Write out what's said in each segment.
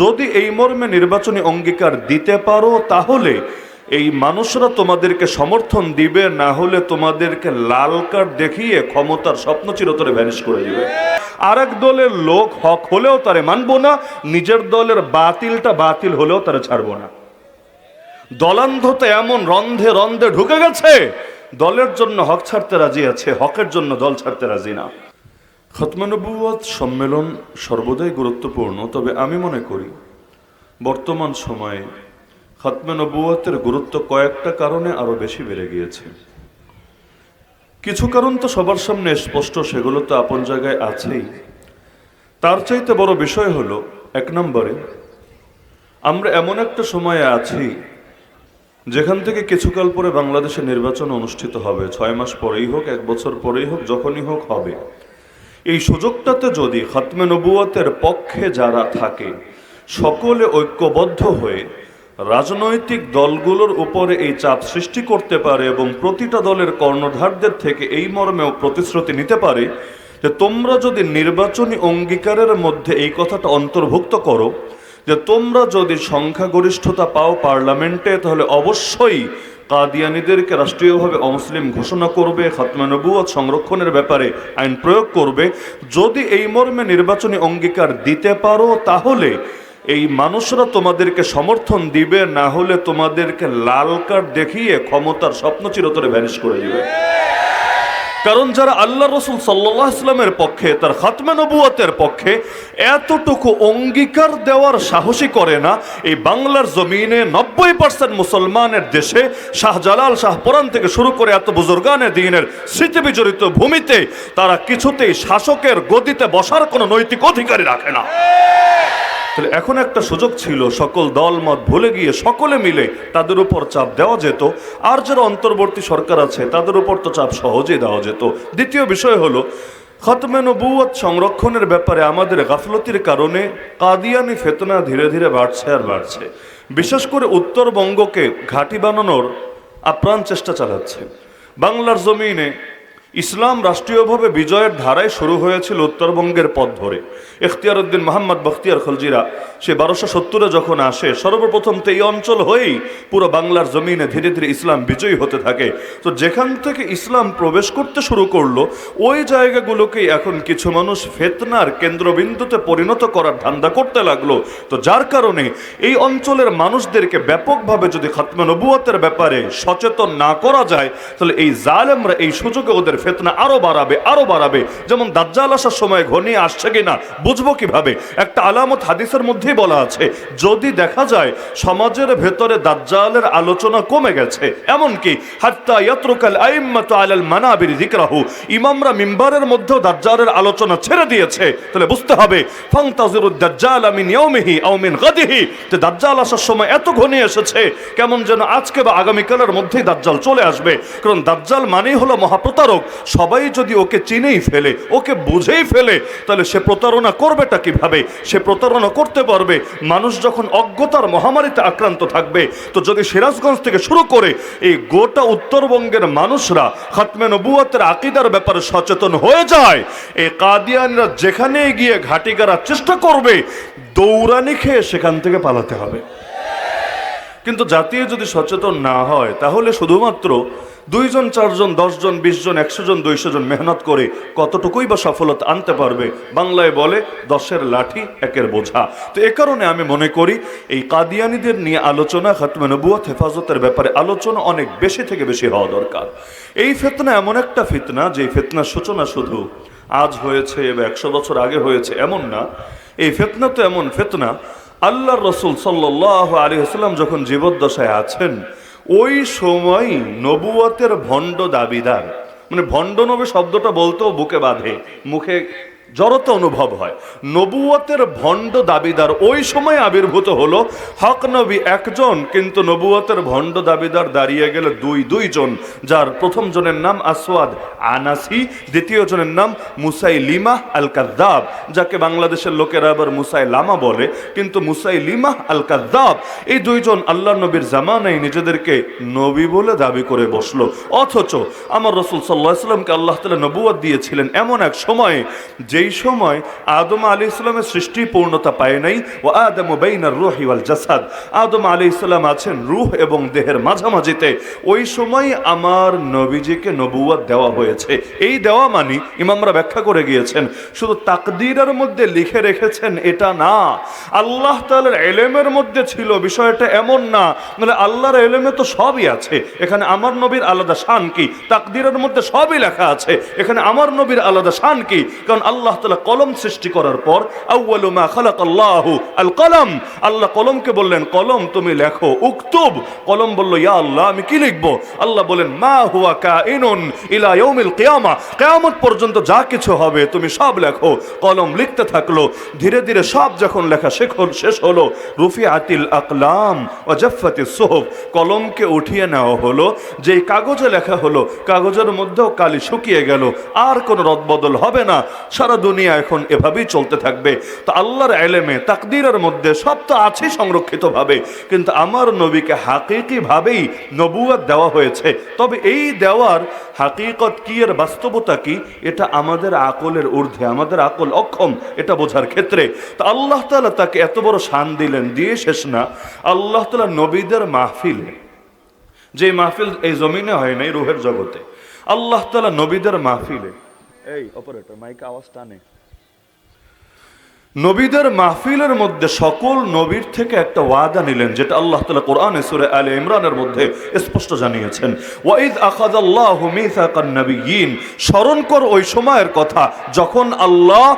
যদি এই মর্মে নির্বাচনী অঙ্গীকার দিতে পারো, তাহলে এই মানুষরা তোমাদেরকে সমর্থন দিবে, না হলে তোমাদেরকে লাল কার্ড দেখিয়ে ক্ষমতার স্বপ্ন চিরতরে ভ্যানিশ করে দিবে। আরেক দলের লোক হক হলেও তারে মানবো না, নিজের দলের বাতিলটা বাতিল হলেও তারে ছাড়বো না। দলান্ধতে এমন রন্ধে রন্ধে ঢুকে গেছে, দলের জন্য হক ছাড়তে রাজি আছে, হকের জন্য দল ছাড়তে রাজি না। খতমানবুয়াত সম্মেলন সর্বদাই গুরুত্বপূর্ণ, তবে আমি মনে করি, বর্তমান সময়ে খতমে নবুয়াতের গুরুত্ব কয়েকটা কারণে আরও বেশি বেড়ে গিয়েছে। কিছু কারণ তো সবার সামনে স্পষ্ট, সেগুলো তো আপন জায়গায় আছেই। তার চাইতে বড় বিষয় হলো, এক নম্বরে, আমরা এমন একটা সময়ে আছি যেখান থেকে কিছুকাল পরে বাংলাদেশে নির্বাচন অনুষ্ঠিত হবে। ছয় মাস পরেই হোক, এক বছর পরেই হোক, যখনই হোক হবে। এই সুযোগটাতে যদি খতমে নবুয়াতের পক্ষে যারা থাকে, সকলে ঐক্যবদ্ধ হয়ে রাজনৈতিক দলগুলোর উপরে এই চাপ সৃষ্টি করতে পারে এবং প্রতিটা দলের কর্ণধারদের থেকে এই মর্মেও প্রতিশ্রুতি নিতে পারে যে তোমরা যদি নির্বাচনী অঙ্গীকারের মধ্যে এই কথাটা অন্তর্ভুক্ত করো, যে তোমরা যদি সংখ্যাগরিষ্ঠতা পাও পার্লামেন্টে, তাহলে অবশ্যই কাদিয়ানিদেরকে রাষ্ট্রীয়ভাবে অমুসলিম ঘোষণা করবে, খাতমা নবুয় সংরক্ষণের ব্যাপারে আইন প্রয়োগ করবে। যদি এই মর্মে নির্বাচনী অঙ্গীকার দিতে পারো, তাহলে এই মানুষরা তোমাদেরকে সমর্থন দিবে, না হলে তোমাদেরকে লাল কার্ড দেখিয়ে ক্ষমতার স্বপ্ন চিরতরে ভ্যানিশ করে দিবে। কারণ যারা আল্লাহ রসুল সাল্লাহ ইসলামের পক্ষে, তার খাতমে নবুয়াতের পক্ষে এতটুকু অঙ্গীকার দেওয়ার সাহসী করে না, এই বাংলার জমিনে নব্বই পার্সেন্ট মুসলমানের দেশে শাহজালাল শাহপুরান থেকে শুরু করে এত বুজুর্গানে দিনের স্মৃতি বিজড়িত ভূমিতে তারা কিছুতেই শাসকের গদিতে বসার কোনো নৈতিক অধিকারী রাখে না। তাহলে এখন একটা সুযোগ ছিল, সকল দল মত ভুলে গিয়ে সকলে মিলে তাদের উপর চাপ দেওয়া যেত। আর যারা অন্তর্বর্তী সরকার আছে, তাদের উপর তো চাপ সহজেই দেওয়া যেত। দ্বিতীয় বিষয় হলো, খতমে নবুয়ত সংরক্ষণের ব্যাপারে আমাদের গাফলতির কারণে কাদিয়ানি ফেতনা ধীরে ধীরে বাড়ছে আর বাড়ছে। বিশেষ করে উত্তরবঙ্গকে ঘাঁটি বানানোর আপ্রাণ চেষ্টা চালাচ্ছে। বাংলার জমিনে ইসলাম রাষ্ট্রীয়ভাবে বিজয়ের ধারায় শুরু হয়েছিল উত্তরবঙ্গের পথ ধরে। এখতিয়ার উদ্দিন মোহাম্মদ বখতিয়ার খলজিরা সে বারোশো সত্তরে যখন আসে, সর্বপ্রথম তো এই অঞ্চল হয়েই পুরো বাংলার জমিনে ধীরে ধীরে ইসলাম বিজয়ী হতে থাকে। তো যেখান থেকে ইসলাম প্রবেশ করতে শুরু করল, ওই জায়গাগুলোকেই এখন কিছু মানুষ ফেতনার কেন্দ্রবিন্দুতে পরিণত করার ধান্দা করতে লাগল। তো যার কারণে এই অঞ্চলের মানুষদেরকে ব্যাপকভাবে যদি খাতমে নবুয়াতের ব্যাপারে সচেতন না করা যায়, তাহলে এই জালেমরা এই সুযোগে ওদের ফেতনা আরও বাড়াবে আরও বাড়াবে। যেমন দাজ্জাল আসার সময় ঘনিয়ে আসছে কিনা, বুঝব কীভাবে? একটা আলামত হাদিসের মধ্যেই বলা আছে, যদি দেখা যায় সমাজের ভেতরে দাজ্জালের আলোচনা কমে গেছে, এমনকি হাত্তা ইয়াতরুকাল আইম্মাতু আলাল মানাবির যিকরাহু, ইমামরা মিম্বারের মধ্যেও দাজ্জালের আলোচনা ছেড়ে দিয়েছে, তাহলে বুঝতে হবে ফাংতাজিরুদ দাজ্জাল মিন ইয়াউমিহি আও মিন গাদিহি, যে দাজ্জাল আসার সময় এত ঘনিয়ে এসেছে, কেমন যেন আজকে বা আগামীকালের মধ্যেই দাজ্জাল চলে আসবে। কারণ দাজ্জাল মানেই হলো মহাপ্রতারক সবাই যদি ওকে চিনেই ফেলে, ওকে বুঝেই ফেলে, তাহলে সে প্রতারণা করবেটা কীভাবে? সে প্রতারণা করতে পারবে। মানুষ যখন অজ্ঞতার মহামারীতে আক্রান্ত থাকবে, তো যদি সিরাজগঞ্জ থেকে শুরু করে এই গোটা উত্তরবঙ্গের মানুষরা খাতমে নবুয়াতের আকিদার ব্যাপারে সচেতন হয়ে যায়, এই কাদিয়ানরা যেখানে গিয়ে ঘাটি গাড়ার চেষ্টা করবে, দৌড়ানি খেয়ে সেখান থেকে পালাতে হবে। কিন্তু জাতীয় যদি সচেতন না হয়, তাহলে শুধুমাত্র দুইজন, চারজন, দশজন, বিশজন একশো জন দুইশো জন মেহনত করে কতটুকুই বা সফলতা আনতে পারবে? বাংলায় বলে, দশের লাঠি, একের বোঝা। তো এ কারণে আমি মনে করি, এই কাদিয়ানিদের নিয়ে আলোচনা, খাতমে নবুয়াত, হেফাজতের ব্যাপারে আলোচনা অনেক বেশি থেকে বেশি হওয়া দরকার। এই ফেতনা এমন একটা ফিতনা যে ফেতনার সূচনা শুধু আজ হয়েছে, বা একশো বছর আগে হয়েছে, এমন না। এই ফেতনা তো এমন ফেতনা আল্লাহর রসুল সাল্লাহ আলী হাসলাম যখন জীবদ্দশায় আছেন, ওই সময় নবুয়তের ভণ্ড দাবিদার। মানে ভণ্ড নবী শব্দটা বলতেও বুকে বাঁধে, মুখে জড়তা অনুভব হয়। নবুয়তের ভণ্ড দাবিদার ওই সময় আবির্ভূত হলো। হক নবী একজন, কিন্তু নবুয়তের ভণ্ড দাবিদার দাঁড়িয়ে গেল দুই দুইজন যার প্রথম জনের নাম আসওয়াদ আনাসি, দ্বিতীয় জনের নাম মুসাই লিমাহ আল কাদ্দাব যাকে বাংলাদেশের লোকেরা আবার মুসাই লামা বলে। কিন্তু মুসাই লিমাহ আল কাদ্দাব এই দুইজন আল্লাহ নবীর জামানায় নিজেদেরকে নবী বলে দাবি করে বসল। অথচ আমার রসুল সাল্লাহ সাল্লামকে আল্লাহ তালা নবুয়াদ দিয়েছিলেন এমন এক সময়ে যে যেই সময় আদম আলী ইসলামের সৃষ্টি পূর্ণতা পায় নাই ও আদম বাইনার রুহ ওয়াল জাসাদ। আদম আলী ইসলাম আছেন রুহ এবং দেহের মাঝামাঝিতে। ওই সময় আমার নবীজিকে নবুয়াত দেওয়া হয়েছে। এই দেওয়া মানি ইমামরা ব্যাখ্যা করে গিয়েছেন, শুধু তাকদীরের মধ্যে লিখে রেখেছেন এটা না। আল্লাহ তাআলার এলেমের মধ্যে ছিল, বিষয়টা এমন না। মানে আল্লাহর এলেমে তো সবই আছে। এখানে আমার নবীর আলাদা শান কি? তাকদীরের মধ্যে সবই লেখা আছে। এখানে আমার নবীর আলাদা শান কি? কারণ আল্লাহ তাআলা কলম সৃষ্টি করার পর, আউয়ালু মা খালাকাল্লাহু আল কলম আল্লাহ কলমকে বললেন, কলম তুমি লেখো, উক্তুব। কলম বলল, ইয়া আল্লাহ, আমি কি লিখব? আল্লাহ বলেন মা হুয়া কাইনুন ইলা ইয়াউমিল কিয়ামা। কিয়ামত পর্যন্ত যা কিছু হবে তুমি সব লেখো। কলম লিখতে থাকল। ধীরে ধীরে সব যখন লেখা শেখ শেষ হলো রুফি আতিল আকলাম ও জাফাতি সোহব কলমকে উঠিয়ে নেওয়া হলো। যেই কাগজে লেখা হলো, কাগজের মধ্যেও কালি শুকিয়ে গেল। আর কোনো রদবদল হবে না। সারা দুনিয়া এখন এভাবেই চলতে থাকবে। তো আল্লাহর এলেমে, তাকদীরের মধ্যে সব তো আছে সংরক্ষিত ভাবে কিন্তু আমার নবীকে হাকিকি ভাবেই নবুয়াত দেওয়া হয়েছে। তবে এই দেওয়ার হাকিকত কি, এর বাস্তবতা কি, এটা আমাদের আকলের ঊর্ধ্বে, আমাদের আকল অক্ষম, এটা বোঝার ক্ষেত্রে। তো আল্লাহ তালা তাকে এত বড় শান দিলেন, দিয়ে শেষ না। আল্লাহ তালা নবীদের মাহফিলে, যে মাহফিল এই জমিনে হয় নাই, রুহের জগতে, আল্লাহ তালা নবীদের মাহফিলে এই অপারেটর মাইকে আওয়াজ টানে নবীদের মাহফিলের মধ্যে সকল নবীর থেকে একটা ওয়াদা নিলেন, যেটা আল্লাহ তালা কোরআনে সূরা আলে ইমরানের মধ্যে স্পষ্ট জানিয়েছেন, ওয়াইদ আখাযাল্লাহু আল্লাহ নাবিয়্যিন স্মরণ কর ওই সময়ের কথা, যখন আল্লাহ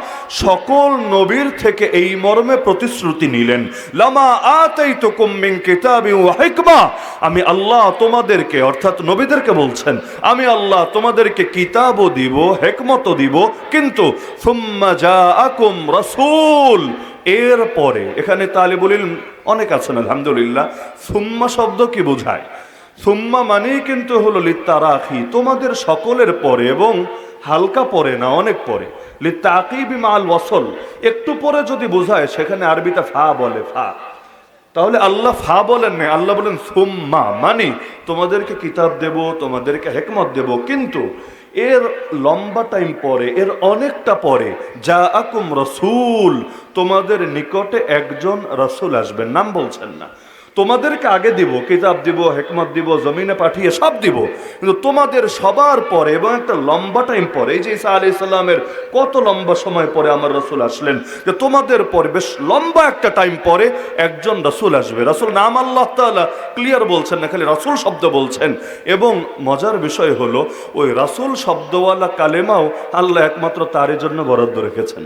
সকল নবীর থেকে এই মর্মে প্রতিশ্রুতি নিলেন, লামা আতাইতুকুম মিন কিতাবিন ওয়া হিকমা আমি আল্লাহ তোমাদেরকে, অর্থাৎ নবীদেরকে বলছেন, আমি আল্লাহ তোমাদেরকে কিতাবও দিব, হেকমতও দিব, কিন্তু, সুম্মা জাআকুম রাসূল এর পরে এখানে তালিবুল ইলম অনেক আছেন আলহামদুলিল্লাহ। সুম্মা শব্দ কি বোঝায়? সুম্মা মানেই কিন্তু হলো লিত্তারাখি, তোমাদের সকলের পরে এবং হালকা পরে না, অনেক পরে। লিত্তা লিত্তাকিবি মাল ওয়াসল, একটু পরে যদি বোঝায়, সেখানে আরবিতে ফা বলে, ফা। তাহলে আল্লাহ ফা বলেন না আল্লাহ বলেন সুম্মা মানে তোমাদেরকে কিতাব দেব, তোমাদেরকে হেকমত দেব, কিন্তু এর লম্বা টাইম পরে, এর অনেকটা পরে যা আকুম রসুল, তোমাদের নিকটে একজন রসুল আসবেন। নাম বলছেন না। তোমাদেরকে আগে দিব, কিতাব দিব, হেকমত দিব, জমিনে পাঠিয়ে সব দিব। কিন্তু তোমাদের সবার পরে এবং একটা লম্বা টাইম পরে, এই যে ঈসা আলি সাল্লামের কত লম্বা সময় পরে আমার রসুল আসলেন, যে তোমাদের পরে বেশ লম্বা একটা টাইম পরে একজন রসুল আসবে। রসুল নাম আল্লাহ তাআলা ক্লিয়ার বলছেন না, খালি রসুল শব্দ বলছেন। এবং মজার বিষয় হলো, ওই রসুল শব্দওয়ালা কালেমাও আল্লাহ একমাত্র তারই জন্য বরাদ্দ রেখেছেন।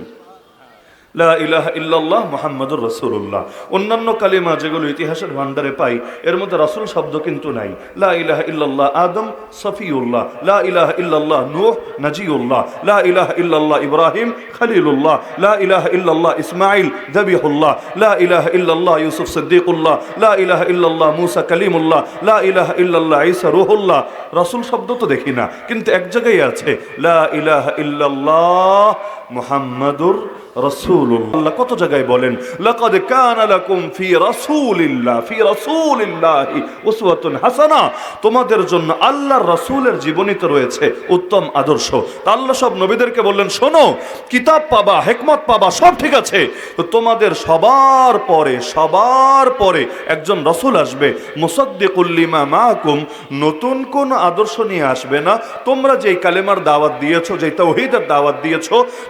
লা ইলাহা ইল্লাল্লাহ মুহাম্মাদুর রাসূলুল্লাহ। অন্যান্য কালিমা যেগুলো ইতিহাসের ভান্ডারে পাই, এর মধ্যে রাসূল শব্দ কিন্তু নাই। লা ইলাহা ইল্লাল্লাহ আদম সফিউল্লাহ, লা ইলাহা ইল্লাল্লাহ নূহ নাজিউল্লাহ, লা ইলাহা ইল্লাল্লাহ ইব্রাহিম খলিলুল্লাহ, লা ইলাহা ইল্লাল্লাহ ইসমাঈল যাবিহুল্লাহ লা ইলাহা ইল্লাল্লাহ ইউসুফ সিদ্দিকুল্লাহ, লা ইলাহা ইল্লাল্লাহ মুসা কালিমুল্লাহ, লা ইলাহা ইল্লাল্লাহ ঈসা রূহুল্লাহ। রাসূল শব্দ তো দেখি না, কিন্তু এক জায়গায় আছে, লা ইলাহা ইল্লাল্লাহ মুহাম্মাদুর কত জায়গায় বলেন, লাকাদ কানা লাকুম ফি রাসূলিল্লাহ, ফি রাসূলিল্লাহি উসওয়াতুন হাসানা। তোমাদের জন্য আল্লাহর রাসূলের জীবনীতে রয়েছে উত্তম আদর্শ। তা আল্লাহ সব নবীদেরকে বললেন, শোনো, কিতাব পাবা, হেকমত পাবা, সব ঠিক আছে। তো তোমাদের সবার পরে সবার পরে একজন রসুল আসবে, মুসাদ্দিকুল লিমা মাকুম। নতুন কোন আদর্শ নিয়ে আসবে না। তোমরা যেই কালেমার দাওয়াত দিয়েছ, যেই তৌহিদের দাওয়াত দিয়েছ,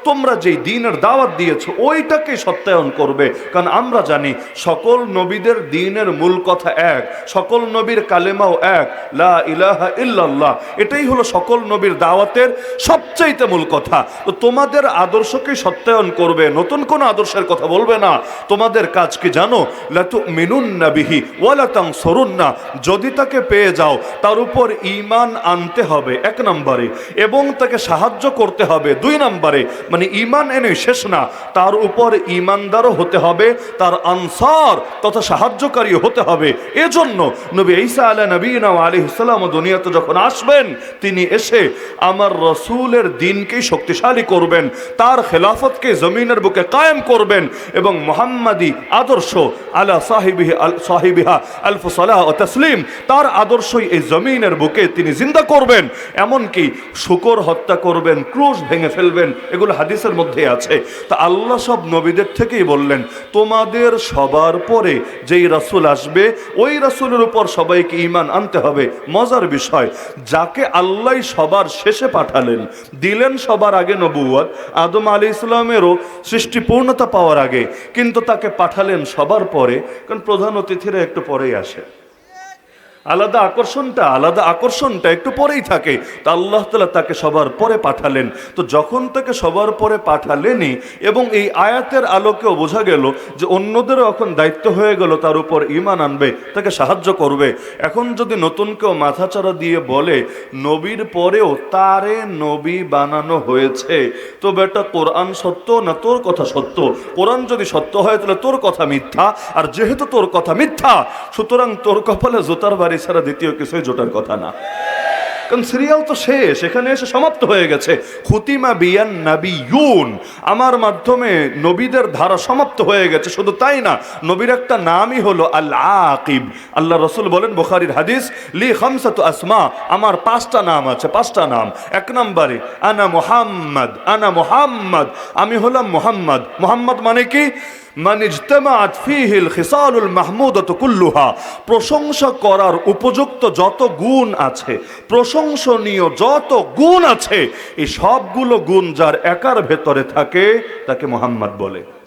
তোমরা যেই দিনের দাওয়াত দিয়েছ, ওইটাকে সত্যায়ন করবে। কারণ আমরা জানি, সকল নবীদের দিনের মূল কথা এক, সকল নবীর কালেমাও এক, লা ইলাহা ইল্লাল্লাহ। এটাই হলো সকল নবীর দাওয়াতের সবচাইতে মূল কথা। তো তোমাদের আদর্শকে সত্যায়ন করবে, নতুন কোন আদর্শের কথা বলবে না। তোমাদের কাজ কি জানো? লাতু মিনুন নাবিহি ওয়ালাতাং সরুন না যদি তাকে পেয়ে যাও, তার উপর ঈমান আনতে হবে, এক নম্বরে। এবং তাকে সাহায্য করতে হবে, দুই নম্বরে। মানে ঈমান এনে শেষ না। না, তার উপর ইমানদারও হতে হবে, তার আনসার তথা সাহায্যকারী হতে হবে। এজন্য নবী ঈসা আলা নবীনা আলী ইসলাম দুনিয়াতে যখন আসবেন, তিনি এসে আমার রসুলের দিনকেই শক্তিশালী করবেন, তার খেলাফতকে জমিনের বুকে কায়েম করবেন এবং মোহাম্মদী আদর্শ আলা সাহিবিহি আল, সাহিবিহা আলফুসালাহ ও তসলিম, তার আদর্শই এই জমিনের বুকে তিনি জিন্দা করবেন। এমনকি শুকর হত্যা করবেন, ক্রুশ ভেঙে ফেলবেন, এগুলো হাদিসের মধ্যে আছে। তা আল্লাহ সব নবীদের থেকেই বললেন, তোমাদের সবার পরে যেই রাসূল আসবে, ওই রাসূলের উপর সবাইকে ঈমান আনতে হবে। মজার বিষয়, যাকে আল্লাহ সবার শেষে পাঠালেন, দিলেন সবার আগে নবুয়াত আদম আলী ইসলামেরও সৃষ্টি পূর্ণতা পাওয়ার আগে, কিন্তু তাকে পাঠালেন সবার পরে, কারণ প্রধান অতিথিরা একটু পরেই আসে। আলাদা আকর্ষণটা আলাদা আকর্ষণটা একটু পরেই থাকে। তা আল্লাহ তালা তাকে সবার পরে পাঠালেন। তো যখন তাকে সবার পরে পাঠালেনই এবং এই আয়াতের আলোকেও বোঝা গেল যে অন্যদেরও এখন দায়িত্ব হয়ে গেল তার উপর ইমান আনবে, তাকে সাহায্য করবে। এখন যদি নতুন কেউ মাথাচাড়া দিয়ে বলে, নবীর পরেও তারে নবী বানানো হয়েছে। তো বেটা, কোরআন সত্য না তোর কথা সত্য? কোরআন যদি সত্য হয়, তাহলে তোর কথা মিথ্যা। আর যেহেতু তোর কথা মিথ্যা, সুতরাং তোর কপালে জোতার বাড়ি ছাড়া দ্বিতীয় কিছুই জোটার কথা না। কারণ সিরিয়াল তো শেষ, এখানে এসে সমাপ্ত হয়ে গেছে। খুতিমা বিয়ান নাবি ইউন আমার মাধ্যমে নবীদের ধারা সমাপ্ত হয়ে গেছে। শুধু তাই না, নবীর একটা নামই হলো আল আকিব আল্লাহ রসুল বলেন বুখারির হাদিস, লি খামসাতু আসমা আমার পাঁচটা নাম আছে, পাঁচটা নাম। এক নম্বরে, আনা মুহাম্মদ আনা মুহাম্মদ আমি হলাম মুহাম্মদ মুহাম্মদ মানে কি? মান ফিহিল ফীহিল খিসালুল মাহমুদাতু কুল্লুহা। প্রশংসা করার উপযুক্ত যত গুণ আছে, প্রশংসনীয় যত গুণ আছে, এই সবগুলো গুণ যার একার ভেতরে থাকে, তাকে মোহাম্মদ বলে।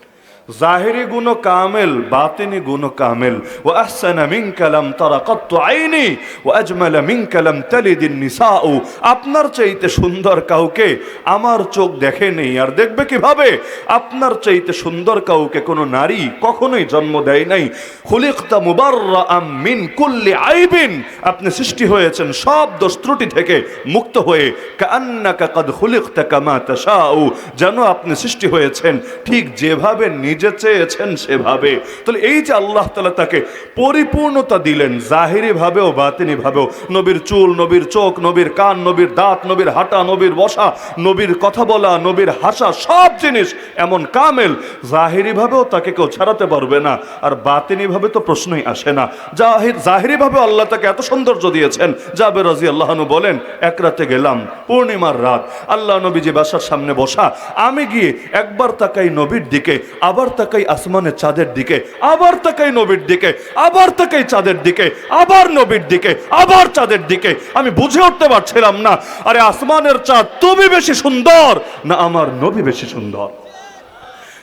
জাহেরি গুণ কামেল, বাতিনি গুণ কামেল। ও আহসানা মিন কালাম তারা কত্ত আইনি ও আজমালা মিন কালাম তালিদিন নিসাউ। আপনার চাইতে সুন্দর কাউকে আমার চোখ দেখে নেই। আর দেখবে কীভাবে? আপনার চাইতে সুন্দর কাউকে কোনো নারী কখনোই জন্ম দেয় নাই। খুলিকতা মুবাররাআম মিন কুল্লি আইবিন। আপনি সৃষ্টি হয়েছেন সব দোষ ত্রুটি থেকে মুক্ত হয়ে। কান্নাকা কাদ খুলিকতা কামা তাশাউ। যেন আপনি সৃষ্টি হয়েছেন ঠিক যেভাবে নিজে চেয়েছেন সেভাবে। তাহলে এই যে আল্লাহ তালা তাকে পরিপূর্ণতা দিলেন জাহিরি ভাবেও বাতিনি ভাবেও নবীর চুল, নবীর চোখ, নবীর কান, নবীর দাঁত, নবীর হাঁটা, নবীর বসা, নবীর কথা বলা, নবীর হাসা, সব জিনিস এমন কামেল জাহিরি ভাবেও তাকে কেউ ছাড়াতে পারবে না। আর বাতিনি ভাবে তো প্রশ্নই আসে না। জাহির জাহিরি ভাবে আল্লাহ তাকে এত সৌন্দর্য দিয়েছেন যাবে রাজি আল্লাহনু বলেন, এক রাতে গেলাম, পূর্ণিমার রাত, আল্লাহ নবী যে বাসার সামনে বসা, আমি গিয়ে একবার তাকাই নবীর দিকে, আবার তাকাই আসমানের চাঁদের দিকে, আবার তাকাই নবীর দিকে, আবার তাকাই চাঁদের দিকে, আবার নবীর দিকে, আবার চাঁদের দিকে। আমি বুঝে উঠতে পারছিলাম না। আরে আসমানের চাঁদ তুমি বেশি সুন্দর না আমার নবী বেশি সুন্দর?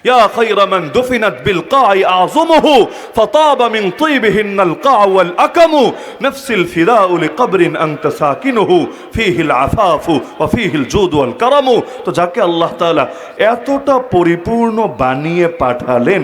يا خير من دفنت بالقاع أعظمه فطاب من طيبهن القاع والأكم نفس الفداء لقبر أنت ساكنه فيه العفاف وفيه الجود والكرم তো যাকে আল্লাহ তাআলা এতটা পরিপূর্ণ বানিয়ে পাঠালেন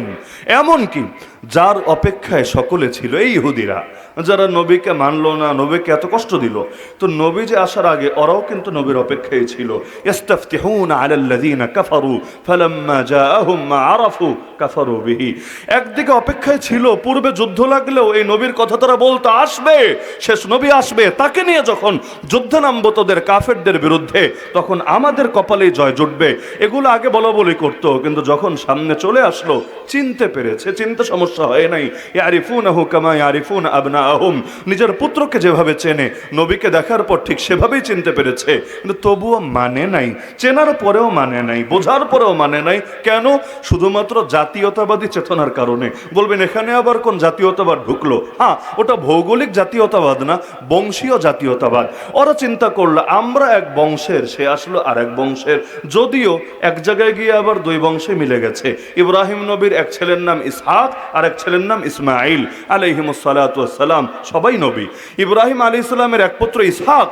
এমন কি যার অপেক্ষায় সকলে ছিল এই ইহুদিরা। যারা নবীকে মানলো না, নবীকে এত কষ্ট দিল। তো নবী যে আসার আগে ওরাও কিন্তু নবীর অপেক্ষায় ছিল। ইস্তাফতিহুন আলাল্লাযীনা কাফারু, ফালাম্মা জাআহুম মা আরাফু। কাফারু বিহি। একদিকে অপেক্ষায় ছিল, পূর্বে যুদ্ধ লাগলেও এই নবীর কথা তারা বলতো, আসবে, শেষ নবী আসবে। তাকে নিয়ে যখন যুদ্ধে নামবো তোদের কাফেরদের বিরুদ্ধে, তখন আমাদের কপালেই জয় জুটবে। এগুলো আগে বলা বলি করতো, কিন্তু যখন সামনে চলে আসলো, চিনতে পেরেছে, চিনতে সমস্যা হয় নাই। ইয়ারিফুনাহু কামা ইয়ারিফুন আবনা আহম নিজের পুত্রকে যেভাবে চেনে, নবীকে দেখার পর ঠিক সেভাবেই চিনতে পেরেছে। কিন্তু তবুও মানে নাই, চেনার পরেও মানে নাই, বোঝার পরেও মানে নাই। কেন? শুধুমাত্র জাতীয়তাবাদী চেতনার কারণে। বলবেন, এখানে আবার কোন জাতীয়তাবাদ ঢুকলো? হ্যাঁ ওটা ভৌগোলিক জাতীয়তাবাদ না, বংশীয় জাতীয়তাবাদ। ওরা চিন্তা করল, আমরা এক বংশের, সে আসলো আর এক বংশের। যদিও এক জায়গায় গিয়ে আবার দুই বংশে মিলে গেছে। ইব্রাহিম নবীর এক ছেলের নাম ইসহাক আর এক ছেলের নাম ইসমাইল আলহিমসালাম সবাই নবী। ইব্রাহিম আলী ইসলামের এক পুত্র ইসহাক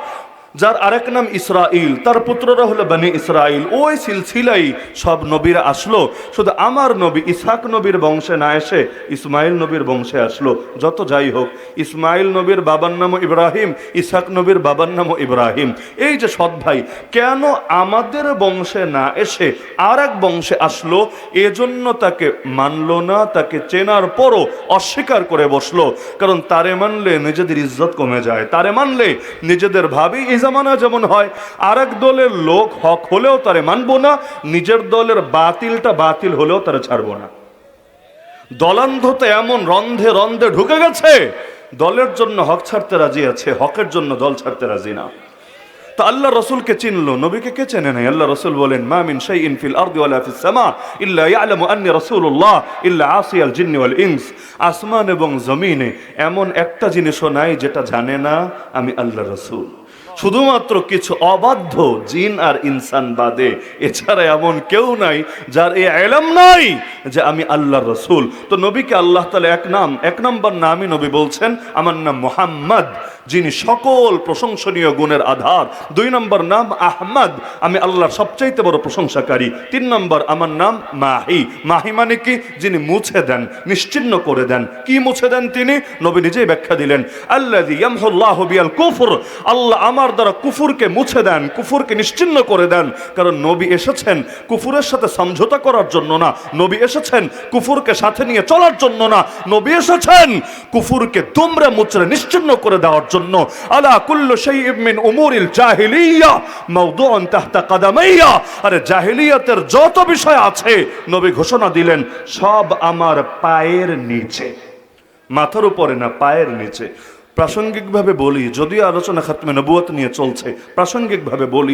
যার আরেক নাম ইসরাইল, তার পুত্ররা হলো বানি ইসরাইল। ওই সিলসিলাই সব নবীরা আসলো। শুধু আমার নবী, ইসহাক নবীর বংশে না এসে ইসমাইল নবীর বংশে আসলো। যত যাই হোক, ইসমাইল নবীর বাবার নামও ইব্রাহিম, ইসহাক নবীর বাবার নামও ইব্রাহিম। এই যে সৎ ভাই, কেন আমাদের বংশে না এসে আর এক বংশে আসলো? এজন্য তাকে মানলো না, তাকে চেনার পরও অস্বীকার করে বসল। কারণ তারে মানলে নিজেদের ইজ্জত কমে যায়। তারে মানলে নিজেদের ভাবি জামানা যেমন হয় আর এক দলের লোক হক হলেও তারে মানবো না, নিজের দলের বাতিলটা বাতিল হলেও তারে ছাড়বো না। দলান্ধতে এমন রন্ধে রন্ধে ঢুকে গেছে, দলের জন্য হক ছাড়তে রাজি আছে, হকের জন্য দল ছাড়তে রাজি না। তা আল্লাহ রসুলকে চিনলো, নবীকে কে চেনে নাই? আল্লাহ রসুল বলেন, মা মিন শাইইন ফিল আরদি ওয়ালা ফিস সামা, ইল্লা ইয়ালামু আন্নি রাসূলুল্লাহ, ইল্লা আসিয়াল জিন্নি ওয়াল ইনস। আসমান এবং জমিনে এমন একটা জিনিসও নাই যেটা জানে না, আমি আল্লাহ রসুল। শুধুমাত্র কিছু অবাধ্য জিন আর ইনসান বাদে এছাড়া এমন কেউ নাই যার এই এলাম নাই যে আমি আল্লাহ রসুল। তো নবীকে আল্লাহ তালা এক নাম, এক নম্বর নামই নবী বলছেন, আমার নাম মোহাম্মদ। যিনি সকল প্রশংসনীয় গুণের আধার। দুই নম্বর নাম আহমদ। আমি আল্লাহর সবচাইতে বড় প্রশংসাকারী। তিন নম্বর আমার নাম মাহি। মাহি মানে কি? যিনি মুছে দেন, নিশ্চিন্ন করে দেন। কি মুছে দেন তিনি? নবী নিজেই ব্যাখ্যা দিলেন। আল্লাহ কুফর। আল্লাহ আমার দ্বারা কুফুরকে মুছে দেন, কুফুরকে নিশ্চিন্ন করে দেন। কারণ নবী এসেছেন কুফুরের সাথে সমঝোতা করার জন্য না। নবী এসেছেন কুফুরকে সাথে নিয়ে চলার জন্য না। নবী এসেছেন কুফুরকে দুমড়ে মুচড়ে নিশ্চিন্ন করে দেওয়ার জন্য। আলা কুল্লু শাইইন মিন উমুরিল জাহিলিয়া, মাওদুউন তাহতা কাদামাইয়া। আরে জাহিলিয়াতের যত বিষয় আছে, নবী ঘোষণা দিলেন, সব আমার পায়ের নিচে। মাথার উপরে না, পায়ের নিচে। প্রাসঙ্গিকভাবে বলি, যদিও আলোচনা খাতমে নবুয়ত নিয়ে চলছে, প্রাসঙ্গিকভাবে বলি